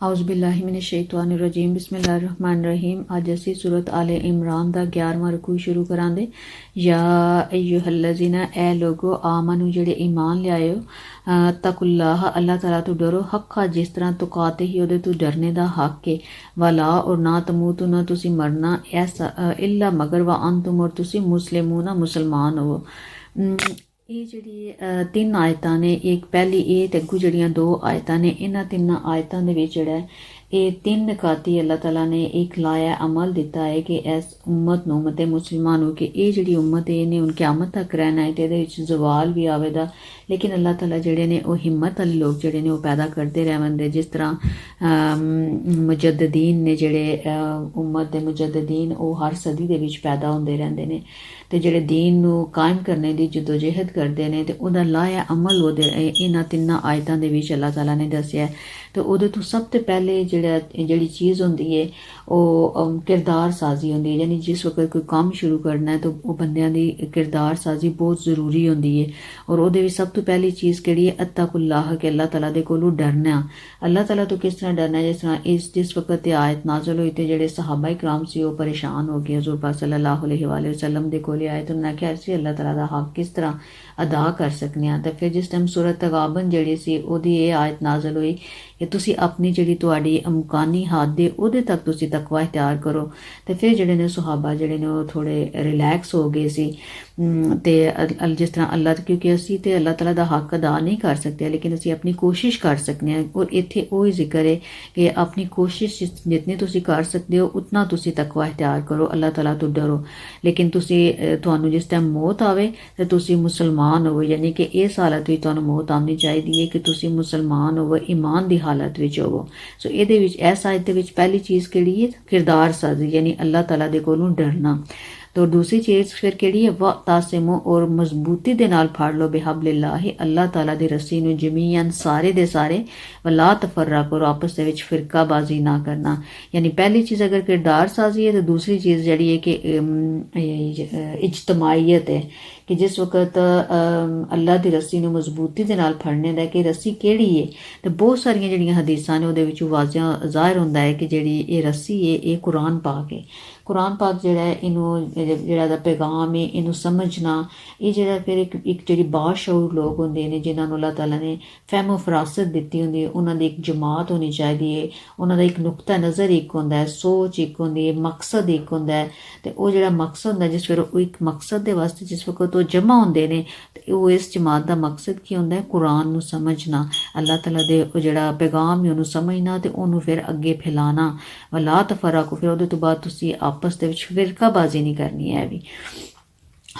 ਆਉਜ਼ ਬਿਲਲਾਹਿ ਮਿਨਸ਼ ਸ਼ੈਤਾਨਿਰ ਰਹੀਮ ਅੱਜ ਅਸੀਂ ਸੂਰਤ ਆਲੇ ਇਮਰਾਨ ਦਾ 11ਵਾਂ ਰਕੂ ਸ਼ੁਰੂ ਕਰਾਂਗੇ ਯਾ ਅਯੁਹੱਲਜ਼ੀਨਾ ਐ ਲੋਗੋ ਆਮਨੂ ਜਿਹੜੇ ਈਮਾਨ ਲਿਆਇਓ ਅ, ਤਕੁੱਲਾਹ ਅੱਲਾਹ ਤਾਲਾ ਤੋਂ ਡਰੋ ਹੱਕਾ ਜਿਸ ਤਰ੍ਹਾਂ ਤੁਕਾਤੇ ਹੀ ਉਹਦੇ ਤੋਂ ਡਰਨੇ ਦਾ ਹੱਕ ਹੈ ਵਲਾ ਔਰ ਨਾ ਤਮੂਤੂ ਨਾ ਤੁਸੀਂ ਮਰਨਾ ਐਸਾ ਇਲਾ ਮਗਰ ਵਾ ਅੰਤੁਮ ਔਰ ਤੁਸੀਂ ਮੁਸਲਿਮੂਨਾ ਮੁਸਲਮਾਨ ਹੋ ਇਹ ਜਿਹੜੀ ਤਿੰਨ ਆਇਤਾਂ ਨੇ, ਇੱਕ ਪਹਿਲੀ ਇਹ ਤੇ ਅੱਗੂ ਜਿਹੜੀਆਂ ਦੋ ਆਇਤਾਂ ਨੇ, ਇਹਨਾਂ ਤਿੰਨਾਂ ਆਇਤਾਂ ਦੇ ਵਿੱਚ ਜਿਹੜਾ ਇਹ ਤਿੰਨ ਨਕਾਤੀ ਅੱਲਾਹ ਤਾਲਾ ਨੇ ਇੱਕ ਲਾਇਆ ਅਮਲ ਦਿੱਤਾ ਹੈ ਕਿ ਇਸ ਉਮਤ ਨੂੰ ਮਤੇ ਮੁਸਲਮਾਨ ਕਿ ਇਹ ਜਿਹੜੀ ਉਮਤ ਹੈ ਇਹਨੇ ਉਨ ਕਿਆਮਤ ਤੱਕ ਰਹਿਣਾ ਹੈ ਤੇ ਇਹਦੇ ਵਿੱਚ ਜ਼ਵਾਲ ਵੀ ਆਵੇਗਾ। ਲੇਕਿਨ ਅੱਲਾਹ ਤਾਲਾ ਜਿਹੜੇ ਨੇ ਉਹ ਹਿੰਮਤ ਵਾਲੇ ਲੋਕ ਜਿਹੜੇ ਨੇ ਉਹ ਪੈਦਾ ਕਰਦੇ ਰਹਿੰਦੇ ਜਿਸ ਤਰ੍ਹਾਂ ਮੁਜੱਦਦੀਨ ਨੇ ਜਿਹੜੇ ਅ, ਉਮਤ ਦੇ ਮੁਜੱਦਦੀਨ ਉਹ ਹਰ ਸਦੀ ਦੇ ਵਿੱਚ ਪੈਦਾ ਹੁੰਦੇ ਰਹਿੰਦੇ ਨੇ। ਤੇ ਜਿਹੜੇ ਦੀਨ ਨੂੰ ਕਾਇਮ ਕਰਨੇ ਦੀ ਜਦੋਜਹਿਦ ਕਰਦੇ ਨੇ ਤੇ ਉਹਦਾ ਲਾਇਆ ਅਮਲ ਉਹਦੇ ਇਹਨਾਂ ਤਿੰਨਾਂ ਆਇਤਾਂ ਦੇ ਵਿੱਚ ਅੱਲਾਹ ਤਾਲਾ ਨੇ ਦੱਸਿਆ ਹੈ। ਤੇ ਉਹਦੇ ਤੋਂ ਸਭ ਤੋਂ ਪਹਿਲੇ ਜਿਹੜਾ ਜਿਹੜੀ ਚੀਜ਼ ਹੁੰਦੀ ਹੈ ਉਹ ਕਿਰਦਾਰ ਸਾਜ਼ੀ ਹੁੰਦੀ ਹੈ ਯਾਨੀ ਜਿਸ ਵਕਤ ਕੋਈ ਕੰਮ ਸ਼ੁਰੂ ਕਰਨਾ ਹੈ ਤਾਂ ਉਹ ਬੰਦਿਆਂ ਦੀ ਕਿਰਦਾਰ ਸਾਜ਼ੀ ਬਹੁਤ ਜ਼ਰੂਰੀ ਹੁੰਦੀ ਹੈ ਔਰ ਉਹਦੇ ਵਿੱਚ ਸਭ ਤੋਂ ਪਹਿਲੀ ਚੀਜ਼ ਕਿਹੜੀ ਹੈ ਅੱਤਾਕੁੱਲਾਹ, ਕਿ ਅੱਲਾਹ ਤਾਲਾ ਦੇ ਕੋਲੋਂ ਡਰਨਾ। ਅੱਲਾਹ ਤਾਲਾ ਤੋਂ ਕਿਸ ਤਰ੍ਹਾਂ ਡਰਨਾ ਜਿਸ ਤਰ੍ਹਾਂ ਇਸ, ਜਿਸ ਵਕਤ ਇਹ ਆਇਤ ਨਾਜ਼ਲ ਹੋਈ ਤੇ ਜਿਹੜੇ ਸਹਾਬਾ ਇਕਰਾਮ ਸੀ, ਉਹ ਪਰੇਸ਼ਾਨ ਹੋ ਗਏ ਹਜ਼ੂਰ ਪਾਕ ਸੱਲੱਲਾਹੁ ਅਲੈਹਿ ਵਸੱਲਮ ਦੇ ਕੋਲ ਆਏ ਤਾਂ ਉਹਨਾਂ ਨੇ ਕਿਹਾ ਸੀ ਅੱਲਾਹ ਤਾਲਾ ਦਾ ਹੱਕ ਕਿਸ ਤਰ੍ਹਾਂ ਅਦਾ ਕਰ ਸਕਨੇ ਆ। ਤਾਂ ਫਿਰ ਜਿਸ ਟਾਈਮ ਸੂਰਤ ਤਗਾਬਨ ਜਿਹੜੀ ਸੀ, ਉਹਦੀ ਇਹ ਆਇਤ ਨਾਜ਼ਲ ਹੋਈ ਕਿ ਤੁਸੀਂ ਆਪਣੀ ਜਿਹੜੀ ਤੁਹਾਡੀ ਅਮਕਾਨੀ ਹੱਦ ਦੇ ਉਹਦੇ ਤੱਕ ਤੁਸੀਂ ਤਕਵਾ ਇਖਤਿਆਰ ਕਰੋ। ਤੇ ਫਿਰ ਜਿਹੜੇ ਨੇ ਸੁਹਾਬਾ ਜਿਹੜੇ ਨੇ ਉਹ ਥੋੜੇ ਰਿਲੈਕਸ ਹੋ ਗਏ ਸੀ। ਤੇ ਜਿਸ ਤਰ੍ਹਾਂ ਅੱਲਾਹ ਕਿਉਂਕਿ ਅਸੀਂ ਤੇ ਅੱਲਾਹ ਤਾਲਾ ਦਾ ਹੱਕ ਅਦਾ ਨਹੀਂ ਕਰ ਸਕਦੇ, ਲੇਕਿਨ ਅਸੀਂ ਆਪਣੀ ਕੋਸ਼ਿਸ਼ ਕਰ ਸਕਦੇ ਹਾਂ, ਔਰ ਇੱਥੇ ਉਹ ਹੀ ਜ਼ਿਕਰ ਹੈ ਕਿ ਆਪਣੀ ਕੋਸ਼ਿਸ਼ ਜਿਸ- ਜਿਤਨੀ ਤੁਸੀਂ ਕਰ ਸਕਦੇ ਹੋ, ਉਤਨਾ ਤੁਸੀਂ ਤਕਵਾ ਇਖਤਿਆਰ ਕਰੋ ਅੱਲਾਹ ਤਾਲਾ ਤੋਂ ਡਰੋ। ਲੇਕਿਨ ਤੁਸੀਂ ਤੁਹਾਨੂੰ ਜਿਸ ਟਾਈਮ ਮੌਤ ਆਵੇ, ਤੇ ਤੁਸੀਂ ਮੁਸਲਮਾਨ ਹੋਵੋ, ਯਾਨੀ ਕਿ ਇਸ ਹਾਲਤ ਵਿੱਚ ਤੁਹਾਨੂੰ ਮੌਤ ਆਉਣੀ ਚਾਹੀਦੀ ਹੈ ਕਿ ਤੁਸੀਂ ਮੁਸਲਮਾਨ ਹੋਵੋ, ਈਮਾਨ ਦੀ ਹਾਲਤ ਵਿੱਚ ਹੋਵੋ। ਸੋ ਇਹਦੇ ਵਿੱਚ, ਇਸ ਆਇਤ ਦੇ ਵਿੱਚ ਪਹਿਲੀ ਚੀਜ਼ ਕਿਹੜੀ ਹੈ? ਕਿਰਦਾਰ ਸਾਜ਼ੀ, ਯਾਨੀ ਅੱਲਾਹ ਤਾਲਾ ਦੇ ਕੋਲੋਂ ਡਰਨਾ। तो ਦੂਸਰੀ ਚੀਜ਼ ਫਿਰ ਕਿਹੜੀ ਹੈ? ਵਤਾਸਿਮੋ ਔਰ ਮਜ਼ਬੂਤੀ ਦੇ ਨਾਲ ਫੜ ਲਓ ਬਿਹਬਲਿਲlah ਅੱਲਾਹ ਤਾਲਾ ਦੀ ਰੱਸੀ ਨੂੰ ਜਮੀਅਨ ਸਾਰੇ ਦੇ ਸਾਰੇ, ਵਲਾ ਤਫਰਕ ਔਰ ਆਪਸ ਦੇ ਵਿੱਚ ਫਿਰਕਾਬਾਜ਼ੀ ਨਾ ਕਰਨਾ। ਯਾਨੀ ਪਹਿਲੀ ਚੀਜ਼ ਅਗਰ ਕਿਰਦਾਰ ਸਾਜ਼ੀ ਹੈ, ਤੇ ਦੂਸਰੀ ਚੀਜ਼ ਜਿਹੜੀ ਹੈ ਕਿ ਇਜਤਮਾਈਅਤ ਹੈ ਕਿ ਜਿਸ ਵਕਤ ਅੱਲਾਹ ਦੀ ਰੱਸੀ ਨੂੰ ਮਜ਼ਬੂਤੀ ਦੇ ਨਾਲ ਫੜਨੇ ਦਾ ਕਿ ਰੱਸੀ ਕਿਹੜੀ ਹੈ? ਤੇ ਬਹੁਤ ਸਾਰੀਆਂ ਜਿਹੜੀਆਂ ਹਦੀਸਾਂ ਨੇ ਉਹਦੇ ਵਿੱਚ ਵਾਜ਼ਿਆ ਜ਼ਾਹਿਰ ਹੁੰਦਾ ਹੈ ਕਿ ਜਿਹੜੀ ਇਹ ਰੱਸੀ ਹੈ, ਇਹ ਕੁਰਾਨ ਪਾਕ ਹੈ। ਕੁਰਾਨ ਪਾਕ ਜਿਹੜਾ ਹੈ, ਇਹਨੂੰ ਜਿਹੜਾ ਦਾ ਪੈਗਾਮ ਹੈ, ਇਹਨੂੰ ਸਮਝਣਾ, ਇਹ ਜਿਹੜਾ ਫਿਰ ਇੱਕ ਇੱਕ ਜਿਹੜੀ ਬਾਸ਼ਊਰ ਲੋਕ ਹੁੰਦੇ ਨੇ, ਜਿਨ੍ਹਾਂ ਨੂੰ ਅੱਲਾਹ ਤਾਲਾ ਨੇ ਫਹਿਮੋ ਫਰਾਸਤ ਦਿੱਤੀ ਹੁੰਦੀ ਹੈ, ਉਹਨਾਂ ਦੀ ਇੱਕ ਜਮਾਤ ਹੋਣੀ ਚਾਹੀਦੀ ਹੈ, ਉਹਨਾਂ ਦਾ ਇੱਕ ਨੁਕਤਾ ਨਜ਼ਰ ਇੱਕ ਹੁੰਦਾ ਹੈ, ਸੋਚ ਇੱਕ ਹੁੰਦੀ ਹੈ, ਮਕਸਦ ਇੱਕ ਹੁੰਦਾ ਹੈ, ਤੇ ਉਹ ਜਿਹੜਾ ਮਕਸਦ ਹੁੰਦਾ, ਜਿਸ ਫਿਰ ਉਹ ਇੱਕ ਮਕਸਦ ਦੇ ਵਾਸਤੇ ਜਿਸ ਵਕਤ ਉਹ ਜਮਾ ਹੁੰਦੇ ਨੇ, ਤੇ ਉਹ ਇਸ ਜਮਾਤ ਦਾ ਮਕਸਦ ਕੀ ਹੁੰਦਾ ਹੈ? ਕੁਰਾਨ ਨੂੰ ਸਮਝਣਾ, ਅੱਲਾਹ ਤਾਲਾ ਦੇ ਉਹ ਜਿਹੜਾ ਪੈਗਾਮ ਹੈ, ਉਹਨੂੰ ਸਮਝਣਾ ਤੇ ਉਹਨੂੰ ਫਿਰ ਅੱਗੇ ਫੈਲਾਣਾ, ਵਲਾ ਤਫਰਕ ਫਿਰ ਉਹਦੇ ਤੋਂ ਬਾਅਦ ਤੁਸੀਂ ਆਪ ਆਪਸ ਦੇ ਵਿੱਚ ਫਿਰਕਾਬਾਜ਼ੀ ਨਹੀਂ ਕਰਨੀ ਹੈ ਵੀ।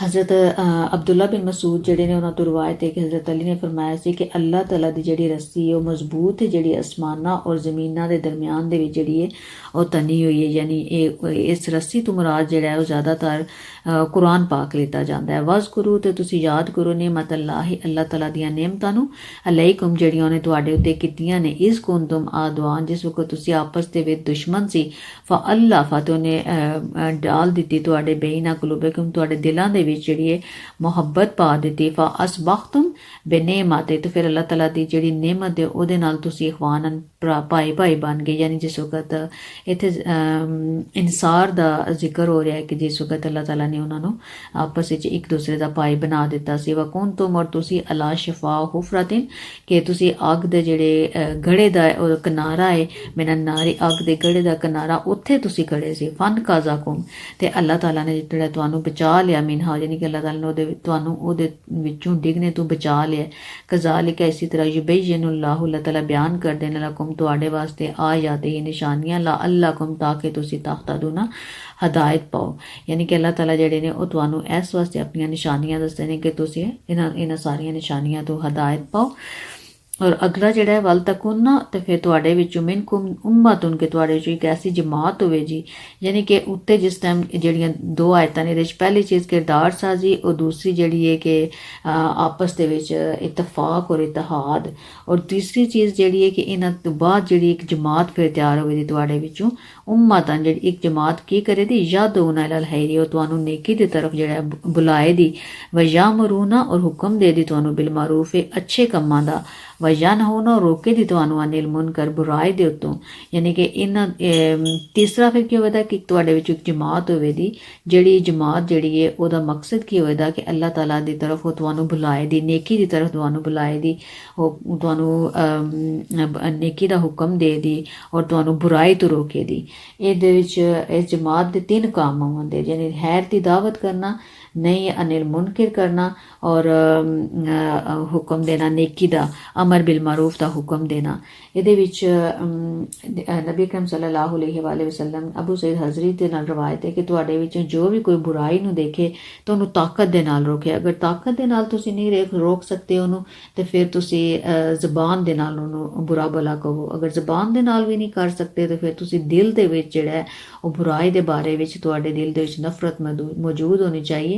ਹਜ਼ਰਤ ਅਬਦੁੱਲਾ ਬਿਨ ਮਸੂਦ ਜਿਹੜੇ ਨੇ ਉਹਨਾਂ ਤੋਂ ਰਵਾਇਤ ਹੈ ਕਿ ਹਜ਼ਰਤ ਅਲੀ ਨੇ ਫਰਮਾਇਆ ਸੀ ਕਿ ਅੱਲਾਹ ਤਾਲਾ ਦੀ ਜਿਹੜੀ ਰੱਸੀ ਹੈ, ਉਹ ਮਜ਼ਬੂਤ ਹੈ, ਜਿਹੜੀ ਅਸਮਾਨਾਂ ਔਰ ਜ਼ਮੀਨਾਂ ਦੇ ਦਰਮਿਆਨ ਦੇ ਵਿੱਚ ਜਿਹੜੀ ਹੈ, ਉਹ ਤਨੀ ਹੋਈ ਹੈ। ਯਾਨੀ ਇਹ, ਇਸ ਰੱਸੀ ਤੋਂ ਮੁਰਾਦ ਜਿਹੜਾ ਹੈ, ਉਹ ਜ਼ਿਆਦਾਤਰ ਕੁਰਾਨ ਪਾਕ ਲਿੱਤਾ ਜਾਂਦਾ ਹੈ। ਵਜ਼ ਕਰੋ ਤੇ ਤੁਸੀਂ ਯਾਦ ਕਰੋ ਨਿਮਤ ਅੱਲਾਹ ਅੱਲਾਹ ਤਾਲਾ ਦੀਆਂ ਨਿਮਤਾਂ ਨੂੰ। ਅਲੈਕੁਮ ਜਿਹੜੀਆਂ ਉਹਨੇ ਤੁਹਾਡੇ ਉੱਤੇ ਕੀਤੀਆਂ ਨੇ, ਇਸ ਕੁੰਤਮ ਆਦਵਾਨ ਜਿਸ ਵਕਤ ਤੁਸੀਂ ਆਪਸ ਦੇ ਵਿੱਚ ਦੁਸ਼ਮਣ ਸੀ। ਫਾ ਅੱਲਾਹ ਫਤਿਹ ਨੇ ਡਾਲ ਦਿੱਤੀ ਤੁਹਾਡੇ ਬੇਨਾ ਕਲੂਬਕਮ, ਤੁਹਾਡੇ ਦਿਲਾਂ ਦੇ ਵਿੱਚ ਜਿਹੜੀ ਹੈ ਮੁਹੱਬਤ ਪਾ ਦਿੱਤੀ। ਫਾ ਅਸਬਖਤਮ ਬਨੇਮਤ ਤੇ ਫਿਰ ਅੱਲਾਹ ਤਾਲਾ ਦੀ ਜਿਹੜੀ ਨਿਮਤ ਹੈ, ਉਹਦੇ ਨਾਲ ਤੁਸੀਂ ਇਖਵਾਨਨ ਭਰਾ ਭਾਈ ਭਾਈ ਬਣ ਗਏ ਯਾਨੀ ਜਿਸ ਵਕਤ ਇੱਥੇ ਇਨਸਾਰ ਦਾ ਜ਼ਿਕਰ ਹੋ ਰਿਹਾ ਹੈ ਕਿ ਜਿਸ ਵਕਤ ਅੱਲਾਹ ਤਾਲਾ ਨੇ ਉਹਨਾਂ ਨੂੰ ਆਪਸ ਵਿੱਚ ਇੱਕ ਦੂਸਰੇ ਦਾ ਭਾਈ ਬਣਾ ਦਿੱਤਾ ਸੀ। ਵਾ ਕੌਣ ਤੁਮ ਔਰ ਤੁਸੀਂ ਅਲਾ ਸ਼ਫਾ ਹੁਫਰਤਿਨ? ਕਿ ਤੁਸੀਂ ਅੱਗ ਦੇ ਜਿਹੜੇ ਅ, ਗੜੇ ਦਾ ਉਹ ਕਿਨਾਰਾ ਹੈ ਮੇਰਾ ਨਾਰੀ ਅੱਗ ਦੇ ਗੜੇ ਦਾ ਕਿਨਾਰਾ ਉੱਥੇ ਤੁਸੀਂ ਖੜੇ ਸੀ। ਫਨ ਕਾਜ਼ਾਕੁਮ। ਤੇ ਅੱਲਾਹ ਤਾਲਾ ਨੇ ਜਿਹੜਾ ਤੁਹਾਨੂੰ ਬਚਾ ਲਿਆ ਮਿਨਹਾ ਯਾਨੀ ਕਿ ਅੱਲਾਹ ਤਾਲਾ ਨੇ ਉਹਦੇ ਤੁਹਾਨੂੰ ਉਹਦੇ ਵਿੱਚੋਂ ਡਿੱਗਨੇ ਤੋਂ ਬਚਾ ਲਿਆ। ਕਜ਼ਾਲਿਕ ਇਸੇ ਤਰ੍ਹਾਂ ਯੁਬੈਯਿਨੁல்லாਹੁ ਅੱਲਾਹ ਤਾਲਾ ਬਿਆਨ ਕਰਦੇ ਨੇ ਲਕਮ ਤੁਹਾਡੇ ਵਾਸਤੇ ਆ ਜਾਂਦੇ ਇਹ ਨਿਸ਼ਾਨੀਆਂ ਲਾ ਅੱਲਾਕਮ ਤਾਂ ਕਿ ਤੁਸੀਂ ਤਾਖਤਾਦੂ ਨਾ ਹਦਾਇਤ ਪਾਓ। ਯਾਨੀ ਕਿ ਅੱਲਾਹ ਤਾਲਾ ਜਿਹੜੇ ਨੇ ਉਹ ਤੁਹਾਨੂੰ ਇਸ ਵਾਸਤੇ ਆਪਣੀਆਂ ਨਿਸ਼ਾਨੀਆਂ ਦੱਸਦੇ ਨੇ ਕਿ ਤੁਸੀਂ ਇਹਨਾਂ ਇਹਨਾਂ ਸਾਰੀਆਂ ਨਿਸ਼ਾਨੀਆਂ ਤੋਂ ਹਦਾਇਤ ਪਾਓ। ਔਰ ਅਗਲਾ ਜਿਹੜਾ ਹੈ, ਵਲ ਤਕੁਨਾ ਤੇ ਫਿਰ ਤੁਹਾਡੇ ਵਿੱਚੋਂ ਮਿਨਕੁਮ ਉਮਤੁਨ ਕਿ ਤੁਹਾਡੇ ਵਿੱਚੋਂ ਇੱਕ ਐਸੀ ਜਮਾਤ ਹੋਵੇ ਜੀ, ਯਾਨੀ ਕਿ ਉੱਤੇ ਜਿਸ ਟਾਈਮ ਜਿਹੜੀਆਂ ਦੋ ਆਇਤਾਂ ਨੇ, ਇਹਦੇ ਵਿੱਚ ਪਹਿਲੀ ਚੀਜ਼ ਕਿਰਦਾਰ ਸਾਜ਼ੀ ਔਰ ਦੂਸਰੀ ਜਿਹੜੀ ਹੈ ਕਿ ਆਪਸ ਦੇ ਵਿੱਚ ਇਤਫਾਕ ਔਰ ਇਤਿਹਾਦ, ਔਰ ਤੀਸਰੀ ਚੀਜ਼ ਜਿਹੜੀ ਹੈ ਕਿ ਇਹਨਾਂ ਤੋਂ ਬਾਅਦ ਜਿਹੜੀ ਇੱਕ ਜਮਾਤ ਫਿਰ ਤਿਆਰ ਹੋਵੇ ਦੀ ਤੁਹਾਡੇ ਵਿੱਚੋਂ ਉਮਤਾਂ ਜਿਹੜੀ ਇੱਕ ਜਮਾਤ ਕੀ ਕਰੇ ਦੀ ਯਾਦੂਨਾ ਇਲਲ ਖੈਰੀ ਉਹ ਤੁਹਾਨੂੰ ਨੇਕੀ ਦੀ ਤਰਫ ਜਿਹੜਾ ਹੈ ਬੁ- ਬੁਲਾਏ ਦੀ ਵਯਾਮਰੂਨਾ ਔਰ ਹੁਕਮ ਦੇ ਦੀ ਤੁਹਾਨੂੰ ਬਿਲ ਮਾਰੂਫ ਅੱਛੇ ਕੰਮਾਂ ਦਾ ਵਜ੍ਹਾ ਨਾ ਹੋਣਾ ਰੋਕੇ ਦੀ ਤੁਹਾਨੂੰ ਅਨਿਲ ਮੁਨਕਰ ਬੁਰਾਈ ਦੇ ਉੱਤੋਂ। ਯਾਨੀ ਕਿ ਇਹਨਾਂ ਤੀਸਰਾ ਫਿਰ ਕੀ ਹੋਵੇਗਾ ਕਿ ਤੁਹਾਡੇ ਵਿੱਚ ਇੱਕ ਜਮਾਤ ਹੋਵੇਗੀ, ਜਿਹੜੀ ਜਮਾਤ ਜਿਹੜੀ ਹੈ, ਉਹਦਾ ਮਕਸਦ ਕੀ ਹੋਵੇਗਾ ਕਿ ਅੱਲਾਹ ਤਾਲਾ ਦੀ ਤਰਫ ਉਹ ਤੁਹਾਨੂੰ ਬੁਲਾਏ ਦੀ ਨੇਕੀ ਦੀ ਤਰਫ ਤੁਹਾਨੂੰ ਬੁਲਾਏ ਦੀ ਉਹ ਤੁਹਾਨੂੰ ਨੇਕੀ ਦਾ ਹੁਕਮ ਦੇ ਦੀ ਔਰ ਤੁਹਾਨੂੰ ਬੁਰਾਈ ਤੋਂ ਰੋਕੇ ਦੀ ਇਹਦੇ ਵਿੱਚ ਇਸ ਜਮਾਤ ਦੇ ਤਿੰਨ ਕੰਮ ਹੁੰਦੇ, ਯਾਨੀ ਹੈਰ ਦੀ ਦਾਵਤ ਕਰਨਾ ਨਹੀਂ ਅਨਿਲ ਮੁਨਕਿਰ ਕਰਨਾ ਔਰ ਹੁਕਮ ਦੇਣਾ ਨੇਕੀ ਦਾ, ਅਮਰ ਬਿਲ ਮਾਰੂਫ ਦਾ ਹੁਕਮ ਦੇਣਾ। ਇਹਦੇ ਵਿੱਚ ਨਬੀ ਕਰਮ ਸੱਲੱਲਾਹੁ ਅਲੈਹਿ ਵਆਲੇ ਵਸੱਲਮ ਅਬੂ ਸੈਦ ਹਜ਼ਰੀ ਦੇ ਨਾਲ ਰਵਾਇਤ ਹੈ ਕਿ ਤੁਹਾਡੇ ਵਿੱਚ ਜੋ ਵੀ ਕੋਈ ਬੁਰਾਈ ਨੂੰ ਦੇਖੇ ਤਾਂ ਉਹਨੂੰ ਤਾਕਤ ਦੇ ਨਾਲ ਰੋਕੇ। ਅਗਰ ਤਾਕਤ ਦੇ ਨਾਲ ਤੁਸੀਂ ਨਹੀਂ ਰੇਖ ਰੋਕ ਸਕਦੇ ਉਹਨੂੰ, ਤੇ ਫਿਰ ਤੁਸੀਂ ਜ਼ਬਾਨ ਦੇ ਨਾਲ ਉਹਨੂੰ ਬੁਰਾ ਭਲਾ ਕਹੋ। ਅਗਰ ਜ਼ਬਾਨ ਦੇ ਨਾਲ ਵੀ ਨਹੀਂ ਕਰ ਸਕਦੇ, ਤਾਂ ਫਿਰ ਤੁਸੀਂ ਦਿਲ ਦੇ ਵਿੱਚ ਜਿਹੜਾ ਉਹ ਬੁਰਾਈ ਦੇ ਬਾਰੇ ਵਿੱਚ ਤੁਹਾਡੇ ਦਿਲ ਦੇ ਵਿੱਚ ਨਫ਼ਰਤ ਮੌਜੂ- ਮੌਜੂਦ ਹੋਣੀ ਚਾਹੀਏ।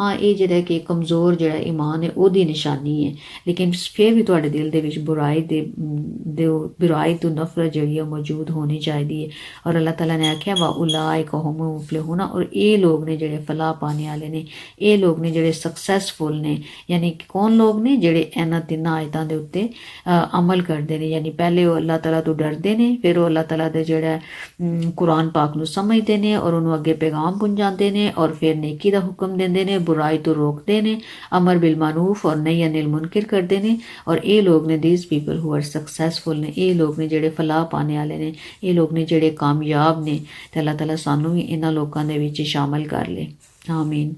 ਹਾਂ, ਇਹ ਜਿਹੜਾ ਕਿ ਕਮਜ਼ੋਰ ਜਿਹੜਾ ਈਮਾਨ ਹੈ, ਉਹਦੀ ਨਿਸ਼ਾਨੀ ਹੈ। ਲੇਕਿਨ ਫਿਰ ਵੀ ਤੁਹਾਡੇ ਦਿਲ ਦੇ ਵਿੱਚ ਬੁਰਾਈ ਦੇ ਦੇ ਉਹ ਬੁਰਾਈ ਤੋਂ ਨਫ਼ਰਤ ਜਿਹੜੀ ਹੈ ਉਹ ਮੌਜੂਦ ਹੋਣੀ ਚਾਹੀਦੀ ਹੈ। ਔਰ ਅੱਲਾਹ ਤਾਲਾ ਨੇ ਆਖਿਆ ਵਾ ਉਲਾਇਕ ਹੁਮ ਮੁਫਲਿਹੂਨ ਔਰ ਇਹ ਲੋਕ ਨੇ ਜਿਹੜੇ ਫਲਾਹ ਪਾਣੇ ਵਾਲੇ ਨੇ, ਇਹ ਲੋਕ ਨੇ ਜਿਹੜੇ ਸਕਸੈਸਫੁਲ ਨੇ, ਯਾਨੀ ਕਿ ਕੌਣ ਲੋਕ ਨੇ ਜਿਹੜੇ ਇਹਨਾਂ ਤਿੰਨਾਂ ਆਇਤਾਂ ਦੇ ਉੱਤੇ ਅਮਲ ਕਰਦੇ ਨੇ। ਯਾਨੀ ਪਹਿਲੇ ਉਹ ਅੱਲਾਹ ਤਾਲਾ ਤੋਂ ਡਰਦੇ ਨੇ, ਫਿਰ ਉਹ ਅੱਲਾਹ ਤਾਲਾ ਦੇ ਜਿਹੜਾ ਕੁਰਾਨ ਪਾਕ ਨੂੰ ਸਮਝਦੇ ਨੇ ਔਰ ਉਹਨੂੰ ਅੱਗੇ ਪੈਗਾਮ ਪਹੁੰਚਾਉਂਦੇ ਨੇ ਔਰ ਫਿਰ ਨੇਕੀ ਦਾ ਹੁਕਮ ਦਿੰਦੇ ਨੇ। ਬੁਰਾਈ ਤੋਂ ਰੋਕਦੇ ਨੇ ਅਮਰ ਬਿਲ ਮਾਰੂਫ ਔਰ ਨਹੀ ਅਨਿਲ ਮੁਨਕਿਰ ਕਰਦੇ ਨੇ ਔਰ ਇਹ ਲੋਕ ਨੇ these people who are successful ਨੇ ਇਹ ਲੋਕ ਨੇ ਜਿਹੜੇ ਫਲਾਹ ਪਾਣੇ ਵਾਲੇ ਨੇ ਇਹ ਲੋਕ ਨੇ ਜਿਹੜੇ ਕਾਮਯਾਬ ਨੇ ਤੇ ਅੱਲਾਹ ਤਾਲਾ ਸਾਨੂੰ ਵੀ ਇਹਨਾਂ ਲੋਕਾਂ ਦੇ ਵਿੱਚ ਸ਼ਾਮਲ ਕਰ ਲੇ ਆਮੀਨ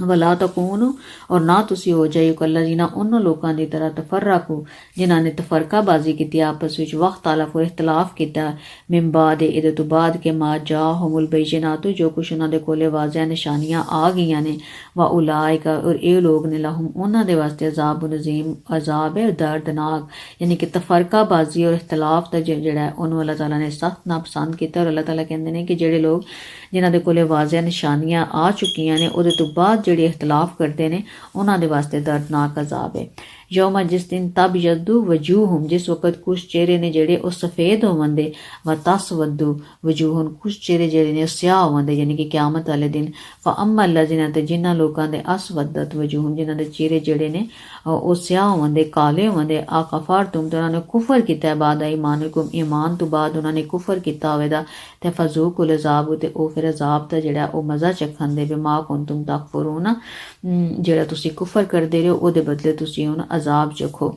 ਵਲਾ ਤਕੂਨੂ ਔਰ ਨਾ ਤੁਸੀਂ ਹੋ ਜਾਇਓ ਕੱਲਾ ਜਿਨਾ ਉਹਨਾਂ ਲੋਕਾਂ ਦੀ ਤਰ੍ਹਾਂ ਤਫਰਕੂ ਜਿਨ੍ਹਾਂ ਨੇ ਤਫਰਕਾ ਬਾਜ਼ੀ ਕੀਤੀ ਆਪਸ ਵਿੱਚ ਵਕਤ ਤਾਲਾ ਕੋ ਇਖਤਲਾਫ ਕੀਤਾ ਮਿੰ ਬਾਦ ਇਹਦੇ ਤੋਂ ਬਾਅਦ ਕੇ ਮਾ ਜਾ ਹਮੁਲ ਬੈਜਨਾਤੂ ਜੋ ਕੁਛ ਉਹਨਾਂ ਦੇ ਕੋਲੇ ਵਾਜ਼ਿਹ ਨਿਸ਼ਾਨੀਆਂ ਆ ਗਈਆਂ ਨੇ ਵਾ ਉਲਾਇਕਾ ਔਰ ਇਹ ਲੋਕ ਨੇ ਲਹਮ ਉਹਨਾਂ ਦੇ ਵਾਸਤੇ ਅਜ਼ਾਬ ਨਜ਼ੀਮ ਅਜ਼ਾਬ ਹੈ ਦਰਦਨਾਕ ਯਾਨੀ ਕਿ ਤਫਰਕਾ ਬਾਜ਼ੀ ਔਰ ਇਖਤਲਾਫ ਦਾ ਜਿ- ਜਿਹੜਾ ਹੈ, ਉਹਨੂੰ ਅੱਲਾਹ ਤਾਲਾ ਨੇ ਸਖਤ ਨਾਪਸੰਦ ਕੀਤਾ ਔਰ ਅੱਲਾਹ ਤਾਲਾ ਕਹਿੰਦੇ ਨੇ ਕਿ ਜਿਹੜੇ ਲੋਕ ਜਿਨ੍ਹਾਂ ਦੇ ਕੋਲੇ ਵਾਜ਼ਿਹ ਨਿਸ਼ਾਨੀਆਂ ਆ ਚੁੱਕੀਆਂ ਨੇ ਉਹਦੇ ਤੋਂ ਬਾਅਦ ਜਿਹੜੇ ਇਖਤਲਾਫ ਕਰਦੇ ਨੇ ਉਹਨਾਂ ਦੇ ਵਾਸਤੇ ਦਰਦਨਾਕ ਅਜ਼ਾਬ ਹੈ। ਯੌਮਾ ਜਿਸ ਦਿਨ ਤਬ ਯਦੂ ਵਜੂਹਮ ਜਿਸ ਵਕਤ ਕੁਝ ਚਿਹਰੇ ਨੇ ਜਿਹੜੇ ਉਹ ਸਫੇਦ ਹੋਵੰਦੇ ਵਾ ਤਸਵਦੂ ਵਜੂਹਨ ਕੁਝ ਚਿਹਰੇ ਜਿਹੜੇ ਨੇ ਉਹ ਸਿਆਹ ਹੋਵੰਦੇ ਯਾਨੀ ਕਿ ਕਿਆਮਤ ਵਾਲੇ ਦਿਨ। ਫ ਅਮਾ ਲਜਿਨਾ ਤੇ ਜਿਨ੍ਹਾਂ ਲੋਕਾਂ ਦੇ ਅਸਵਦਤ ਵਜੂਹਮ ਜਿਨ੍ਹਾਂ ਦੇ ਚਿਹਰੇ ਜਿਹੜੇ ਨੇ ਅ, ਉਹ ਸਿਆਹ ਹੋਵੰਦੇ ਕਾਲੇ ਹੋਵੰਦੇ ਆ ਕਫਾਰ ਤੁਮ ਤੇ ਉਹਨਾਂ ਨੇ ਕੁਫਰ ਕੀਤਾ ਹੈ ਬਾਦ ਈਮਾਨਕੁਮ ਈਮਾਨ ਤੋਂ ਬਾਅਦ ਉਹਨਾਂ ਨੇ ਕੁਫਰ ਕੀਤਾ ਹੋਵੇਗਾ। ਤੇ ਫਜ਼ੂਕੁਲ ਅਜ਼ਾਬ ਤੇ ਉਹ ਫਿਰ ਅਜ਼ਾਬ ਦਾ ਜਿਹੜਾ ਉਹ ਮਜ਼ਾ ਚੱਖਣ ਦੇ ਬਿਮਾ ਕੁੰਤੁਮ ਤਕਫਰੂਨ ਅਮ, ਜਿਹੜਾ ਤੁਸੀਂ ਕੁਫਰ ਕਰਦੇ ਰਹੇ ਹੋ ਉਹਦੇ ਬਦਲੇ ਤੁਸੀਂ عذاب چکھو۔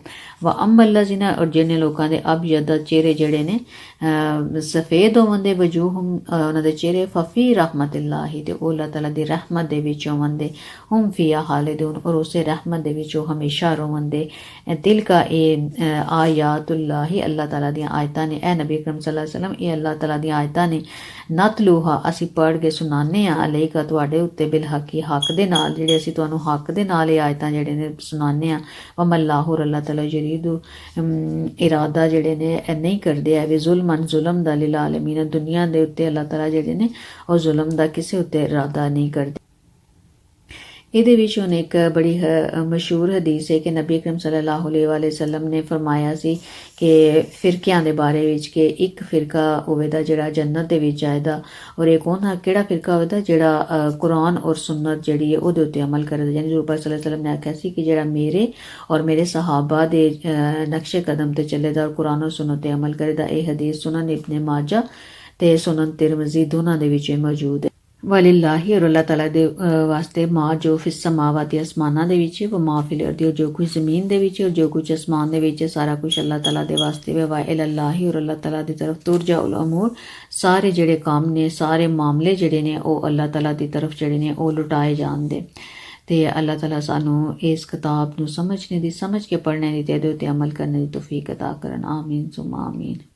و ام اللہ جنا اور جن لوگوں دے اب یدا چہرے جڑے نے سفید ہوون دے وجوہ انہوں دے چہرے ففی رحمت اللہ ہی او اللہ تعالی دی رحمت دے وچ ہوون دے ہم فی خالدون، اور اسے رحمت دے وچ ہمیشہ روون دے دل کا اے آیات اللہ اللہ تعالی دیا آیتیں نے۔ اے نبی کرم صلی اللہ علیہ وسلم، اے اللہ تعالی دیا آیتیں نے۔ ਨੇ ਨਤਲੂਹਾ ਅਸੀਂ ਪੜ੍ਹ ਕੇ ਸੁਣਾਉਂਦੇ ਆ ਅਲੈਕਾ ਤੁਹਾਡੇ ਉੱਤੇ ਬਿਲ ਹਕੀ ਹੱਕ ਦੇ ਨਾਲ ਜਿਹੜੇ ਅਸੀਂ ਤੁਹਾਨੂੰ ਹੱਕ ਦੇ ਨਾਲ ਇਹ ਆਇਤਾਂ ਜਿਹੜੇ ਨੇ ਸੁਣਾਉਂਦੇ ਆ ਵਮੱਲਾਹੁ ਔਰ ਅੱਲਾਹ ਤਾਲਾ ਜਰੀਦੂ ਅਮ, ਇਰਾਦਾ ਜਿਹੜੇ ਨੇ ਨਹੀਂ ਕਰਦੇ। ਐ ਵੀ ਜ਼ੁਲਮਨ ਜ਼ੁਲਮ ਦਾ ਲਿਲ ਆਲਮੀਨ ਦੁਨੀਆ ਦੇ ਉੱਤੇ ਅੱਲਾਹ ਤਾਲਾ ਜਿਹੜੇ ਨੇ ਉਹ ਜ਼ੁਲਮ ਦਾ ਕਿਸੇ ਉੱਤੇ ਇਰਾਦਾ ਨਹੀਂ ਕਰਦੇ। ਇਹਦੇ ਵਿੱਚ ਹੁਣ ਇੱਕ ਬੜੀ ਮਸ਼ਹੂਰ ਹਦੀਸ ਹੈ ਕਿ ਨਬੀ ਅਕਰਮ ਸੱਲੱਲਾਹੁ ਅਲੈਹਿ ਵਸੱਲਮ ਨੇ ਫਰਮਾਇਆ ਸੀ ਕਿ ਫਿਰਕਿਆਂ ਦੇ ਬਾਰੇ ਵਿੱਚ ਕਿ ਇੱਕ ਫਿਰਕਾ ਹੋਵੇਗਾ ਜਿਹੜਾ ਜੰਨਤ ਦੇ ਵਿੱਚ ਜਾਏਗਾ ਔਰ ਇੱਕ ਉਹਨਾਂ ਕਿਹੜਾ ਫਿਰਕਾ ਹੋਵੇਗਾ ਜਿਹੜਾ ਕੁਰਾਨ ਔਰ ਸੁਨਨਤ ਜਿਹੜੀ ਹੈ ਉਹਦੇ ਉੱਤੇ ਅਮਲ ਕਰੇਗਾ ਯਾਨੀ ਜੋ ਸੱਲੱਲਾਹੁ ਅਲੈਹਿ ਨੇ ਆਖਿਆ ਸੀ ਕਿ ਜਿਹੜਾ ਮੇਰੇ ਔਰ ਮੇਰੇ ਸਹਾਬਾ ਦੇ ਨਕਸ਼ੇ ਕਦਮ ਤੇ ਚੱਲੇਗਾ ਔਰ ਕੁਰਾਨ ਔਰ ਸੁਨਨਤ ਤੇ ਅਮਲ ਕਰੇਗਾ ਇਹ ਹਦੀਸ ਸੁਨਨ ਇਬਨ ਮਾਜਾ ਤੇ ਸੁਨਨ ਤਿਰਮਜ਼ੀ ਦੋਨਾਂ ਦੇ ਵਿੱਚ ਇਹ ਮੌਜੂਦ ولی اللہ اور اللہ تعالیٰ دے واسطے ماں جو فس سماوات اسمانہ دے وچ وہ ماں فی الارض اور جو کچھ زمین دے وچ اور جو کچھ اسمان دے وچ سارا کچھ اللہ تعالیٰ دے واسطے وے وائل اللہ اور اللہ تعالیٰ دی طرف جاؤ الامور سارے جڑے کام نے سارے معاملے جڑے نے او اللہ تعالیٰ دی طرف جڑے نے او لٹائے جان دے تے اللہ تعالیٰ سانو اس کتاب نو سمجھنے دی سمجھ کے پڑھنے دی تے عمل کرنے دی توفیق ادا کرن آمین ثم آمین